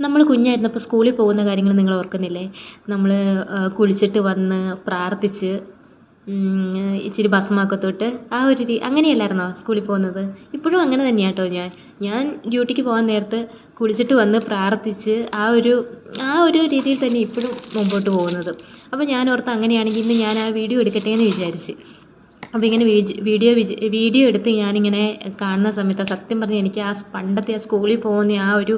നമ്മൾ കുഞ്ഞായിരുന്നപ്പോൾ സ്കൂളിൽ പോകുന്ന കാര്യങ്ങൾ നിങ്ങൾ ഓർക്കുന്നില്ലേ? നമ്മൾ കുളിച്ചിട്ട് വന്ന് പ്രാർത്ഥിച്ച് ഇച്ചിരി ഭസ്മമൊക്കെ തൊട്ട് ആ ഒരു രീ അങ്ങനെയല്ലായിരുന്നോ സ്കൂളിൽ പോകുന്നത്? ഇപ്പോഴും അങ്ങനെ തന്നെയാണ് കേട്ടോ ഞാൻ. ഞാൻ ഡ്യൂട്ടിക്ക് പോകാൻ നേരത്ത് കുളിച്ചിട്ട് വന്ന് പ്രാർത്ഥിച്ച് ആ ഒരു ആ ഒരു രീതിയിൽ തന്നെ ഇപ്പോഴും മുമ്പോട്ട് പോകുന്നത്. അപ്പോൾ ഞാൻ ഓർത്ത് അങ്ങനെയാണെങ്കിൽ ഇന്ന് ഞാൻ ആ വീഡിയോ എടുക്കട്ടെ എന്ന് വിചാരിച്ച്. അപ്പോൾ ഇങ്ങനെ വീഡിയോ വീഡിയോ എടുത്ത് ഞാനിങ്ങനെ കാണുന്ന സമയത്ത് സത്യം പറഞ്ഞ് എനിക്ക് ആ പണ്ടത്തെ ആ സ്കൂളിൽ പോകുന്ന ആ ഒരു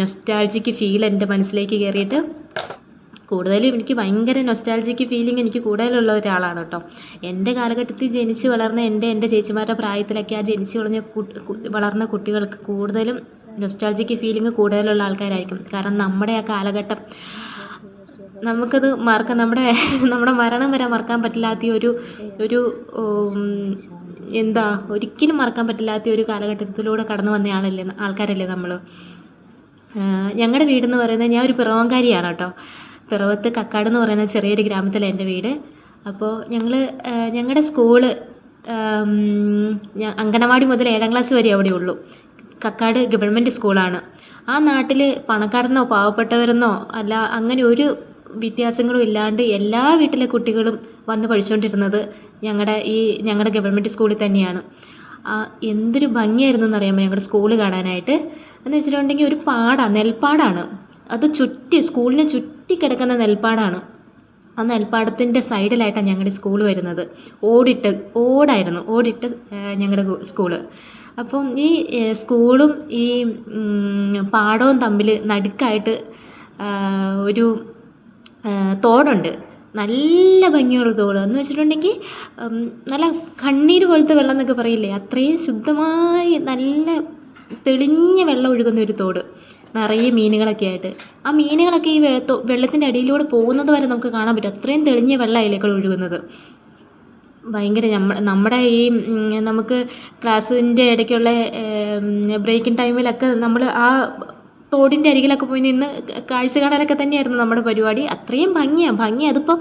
നൊസ്റ്റാൾജിക്ക് ഫീൽ എന്റെ മനസ്സിലേക്ക് കയറിയിട്ട് കൂടുതലും എനിക്ക് ഭയങ്കര നൊസ്റ്റാൾജിക്ക് ഫീലിംഗ് എനിക്ക് കൂടുതലുള്ള ഒരാളാണ് കേട്ടോ. എന്റെ കാലഘട്ടത്തിൽ ജനിച്ച് വളർന്ന എന്റെ എന്റെ ചേച്ചിമാരുടെ പ്രായത്തിലൊക്കെ ആ ജനിച്ച് വളർന്ന വളർന്ന കുട്ടികൾക്ക് കൂടുതലും നൊസ്റ്റാൾജിക്ക് ഫീലിംഗ് കൂടുതലുള്ള ആൾക്കാരായിരിക്കും. കാരണം നമ്മുടെ ആ കാലഘട്ടം നമുക്കത് മറക്കാൻ നമ്മുടെ നമ്മുടെ മരണം വരെ മറക്കാൻ പറ്റില്ലാത്ത ഒരു ഒരു എന്താ ഒരിക്കലും മറക്കാൻ പറ്റില്ലാത്ത ഒരു കാലഘട്ടത്തിലൂടെ കടന്നു വന്ന ആളല്ലേ ആൾക്കാരല്ലേ നമ്മൾ ഞങ്ങളുടെ വീടെന്ന് പറയുന്നത് ഞാൻ ഒരു പിറവങ്കാരിയാണ് കേട്ടോ. പിറവത്ത് കക്കാട് എന്ന് പറയുന്ന ചെറിയൊരു ഗ്രാമത്തിലാണ് എന്റെ വീട്. അപ്പോൾ ഞങ്ങൾ ഞങ്ങളുടെ സ്കൂൾ അങ്കണവാടി മുതൽ ഏഴാം ക്ലാസ് വരെ അവിടെ ഉള്ളൂ. കക്കാട് ഗവൺമെന്റ് സ്കൂളാണ്. ആ നാട്ടിൽ പണക്കാരെന്നോ പാവപ്പെട്ടവരെന്നോ അല്ല അങ്ങനെ ഒരു വ്യത്യാസങ്ങളും ഇല്ലാണ്ട് എല്ലാ വീട്ടിലെ കുട്ടികളും വന്ന് പഠിച്ചുകൊണ്ടിരുന്നത് ഞങ്ങളുടെ ഈ ഞങ്ങളുടെ ഗവൺമെന്റ് സ്കൂളിൽ തന്നെയാണ്. എന്തൊരു ഭംഗിയായിരുന്നു എന്നറിയാമോ ഞങ്ങളുടെ സ്കൂൾ കാണാനായിട്ട്? എന്ന് വെച്ചിട്ടുണ്ടെങ്കിൽ ഒരു പാടാണ് നെൽപ്പാടാണ്. അത് ചുറ്റി സ്കൂളിനെ ചുറ്റി കിടക്കുന്ന നെൽപ്പാടാണ്. ആ നെൽപ്പാടത്തിന്റെ സൈഡിലായിട്ടാണ് ഞങ്ങളുടെ സ്കൂൾ വരുന്നത്. ഓടിട്ട് ഓടായിരുന്നു ഓടിട്ട് ഞങ്ങളുടെ സ്കൂൾ. അപ്പം ഈ സ്കൂളും ഈ പാടവും തമ്മിൽ നടുക്കായിട്ട് ഒരു തോടുണ്ട്. നല്ല ഭംഗിയുള്ള തോട്. എന്ന് വെച്ചിട്ടുണ്ടെങ്കിൽ നല്ല കണ്ണീർ പോലത്തെ വെള്ളം എന്നൊക്കെ പറയില്ലേ? അത്രയും ശുദ്ധമായി നല്ല തെളിഞ്ഞ വെള്ളം ഒഴുകുന്ന ഒരു തോട്. നിറയെ മീനുകളൊക്കെ ആയിട്ട്. ആ മീനുകളൊക്കെ ഈ വെള്ളത്തിന്റെ അടിയിലൂടെ പോകുന്നത് വരെ നമുക്ക് കാണാൻ പറ്റും. അത്രയും തെളിഞ്ഞ വെള്ളം ഒഴുകുന്നത്? ഭയങ്കര നമ്മ നമ്മുടെ ഈ നമുക്ക് ക്ലാസ്സിന്റെ ഇടയ്ക്കുള്ള ബ്രേക്കിംഗ് ടൈമിലൊക്കെ നമ്മൾ ആ തോടിന്റെ അരികിലൊക്കെ പോയി നിന്ന് കാഴ്ച കാണാനൊക്കെ തന്നെയായിരുന്നു നമ്മുടെ പരിപാടി. അത്രയും ഭംഗിയാണ് ഭംഗി. അതിപ്പോൾ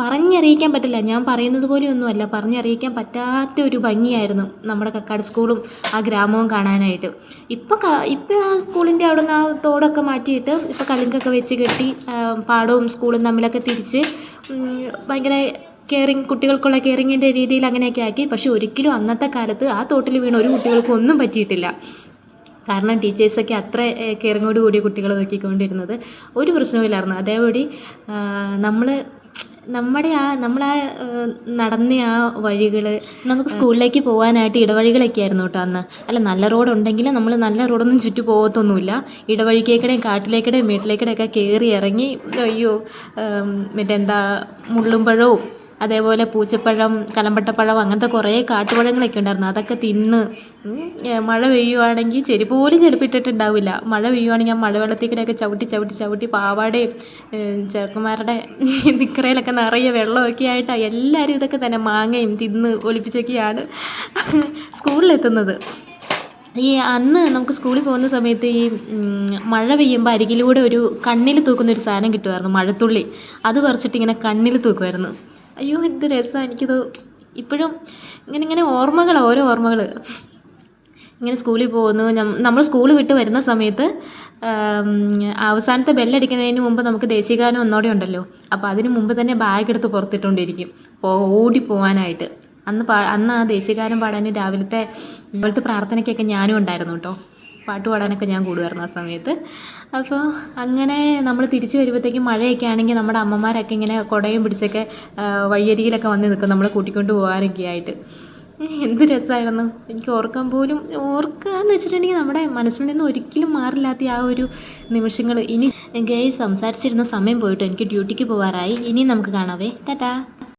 പറഞ്ഞറിയിക്കാൻ പറ്റില്ല. ഞാൻ പറയുന്നത് പോലെയൊന്നുമല്ല പറഞ്ഞറിയിക്കാൻ പറ്റാത്ത ഒരു ഭംഗിയായിരുന്നു നമ്മുടെ കക്കാട് സ്കൂളും ആ ഗ്രാമവും കാണാനായിട്ട്. ഇപ്പോൾ ഇപ്പോൾ ആ സ്കൂളിന്റെ അവിടെ നിന്ന് ആ തോടൊക്കെ മാറ്റിയിട്ട് ഇപ്പോൾ കലുങ്കൊക്കെ വെച്ച് കെട്ടി പാടവും സ്കൂളും തമ്മിലൊക്കെ തിരിച്ച് ഭയങ്കര കെയറിങ് കുട്ടികൾക്കുള്ള കെയറിങ്ങിന്റെ രീതിയിൽ അങ്ങനെയൊക്കെ ആക്കി. പക്ഷേ ഒരിക്കലും അന്നത്തെ കാലത്ത് ആ തോട്ടിൽ വീണ ഒരു കുട്ടികൾക്കൊന്നും പറ്റിയിട്ടില്ല. കാരണം ടീച്ചേഴ്സൊക്കെ അത്ര കെയറിങ്ങോട് കൂടിയ കുട്ടികളെ നോക്കിക്കൊണ്ടിരുന്നത് ഒരു പ്രശ്നവുമില്ലായിരുന്നു. അതേപടി നമ്മൾ നമ്മുടെ ആ നമ്മളാ നടന്ന ആ വഴികൾ നമുക്ക് സ്കൂളിലേക്ക് പോകാനായിട്ട് ഇടവഴികളൊക്കെ ആയിരുന്നു കേട്ടോ അന്ന്. അല്ല നല്ല റോഡ് ഉണ്ടെങ്കിൽ നമ്മൾ നല്ല റോഡൊന്നും ചുറ്റി പോകത്തൊന്നുമില്ല. ഇടവഴിക്കേക്കടേയും കാട്ടിലേക്കടേയും വീട്ടിലേക്കടേയും ഒക്കെ കയറി ഇറങ്ങി അയ്യോ മറ്റെന്താ മുള്ളും പഴവും അതേപോലെ പൂച്ചപ്പഴം കലമ്പട്ടപ്പഴം അങ്ങനത്തെ കുറേ കാട്ടുപഴങ്ങളൊക്കെ ഉണ്ടായിരുന്നു. അതൊക്കെ തിന്ന് മഴ പെയ്യുവാണെങ്കിൽ ചെരുപ്പ് പോലും ചെരുപ്പിട്ടിട്ടുണ്ടാവില്ല. മഴ പെയ്യുവാണെങ്കിൽ ആ മഴവെള്ളത്തിൽ കൂടെയൊക്കെ ചവിട്ടി ചവിട്ടി ചവിട്ടി പാവാടയും ചെറുക്കന്മാരുടെ നിക്കറയിലൊക്കെ നിറയെ വെള്ളമൊക്കെ ആയിട്ടാണ് എല്ലാവരും ഇതൊക്കെ തന്നെ മാങ്ങയും തിന്ന് ഒലിപ്പിച്ചൊക്കെയാണ് സ്കൂളിലെത്തുന്നത്. ഈ അന്ന് നമുക്ക് സ്കൂളിൽ പോകുന്ന സമയത്ത് ഈ മഴ പെയ്യുമ്പോൾ അരികിലൂടെ ഒരു കണ്ണിൽ തൂക്കുന്ന ഒരു സാധനം കിട്ടുമായിരുന്നു മഴത്തുള്ളി. അത് പറിച്ചിട്ട് ഇങ്ങനെ കണ്ണിൽ തൂക്കുമായിരുന്നു. അയ്യോ എന്ത് രസമാണ് എനിക്കിത് ഇപ്പോഴും ഇങ്ങനെ ഇങ്ങനെ ഓർമ്മകൾ ഓരോ ഓർമ്മകൾ ഇങ്ങനെ സ്കൂളിൽ പോകുന്നു. നമ്മൾ സ്കൂൾ വിട്ട് വരുന്ന സമയത്ത് അവസാനത്തെ ബെല്ലടിക്കുന്നതിന് മുമ്പ് നമുക്ക് ദേശീയഗാനം ഒന്നോടെ ഉണ്ടല്ലോ. അപ്പോൾ അതിന് മുമ്പ് തന്നെ ബാഗ് എടുത്ത് പുറത്തിട്ടുകൊണ്ടിരിക്കും ഓടി പോകാനായിട്ട് അന്ന് പാ അന്ന് ആ ദേശീയഗാനം പാടാൻ രാവിലത്തെ രാവിലത്തെ പ്രാർത്ഥനയ്ക്കൊക്കെ ഞാനും ഉണ്ടായിരുന്നു കേട്ടോ. പാട്ട് പാടാനൊക്കെ ഞാൻ കൂടുമായിരുന്നു ആ സമയത്ത്. അപ്പോൾ അങ്ങനെ നമ്മൾ തിരിച്ച് വരുമ്പോഴത്തേക്കും മഴയൊക്കെ ആണെങ്കിൽ നമ്മുടെ അമ്മമാരൊക്കെ ഇങ്ങനെ കുടയും പിടിച്ചൊക്കെ വഴിയരികിലൊക്കെ വന്ന് നിൽക്കും നമ്മളെ കൂട്ടിക്കൊണ്ട് പോകാനൊക്കെ ആയിട്ട്. എന്ത് രസമായിരുന്നു. എനിക്ക് ഓർക്കാൻ പോലും ഓർക്കുക എന്ന് വെച്ചിട്ടുണ്ടെങ്കിൽ നമ്മുടെ മനസ്സിൽ നിന്ന് ഒരിക്കലും മാറില്ലാത്ത ആ ഒരു നിമിഷങ്ങൾ. ഇനി എനിക്ക് സംസാരിച്ചിരുന്ന സമയം പോയിട്ട് എനിക്ക് ഡ്യൂട്ടിക്ക് പോകാറായി. ഇനി നമുക്ക് കാണാവേ. ടാറ്റാ.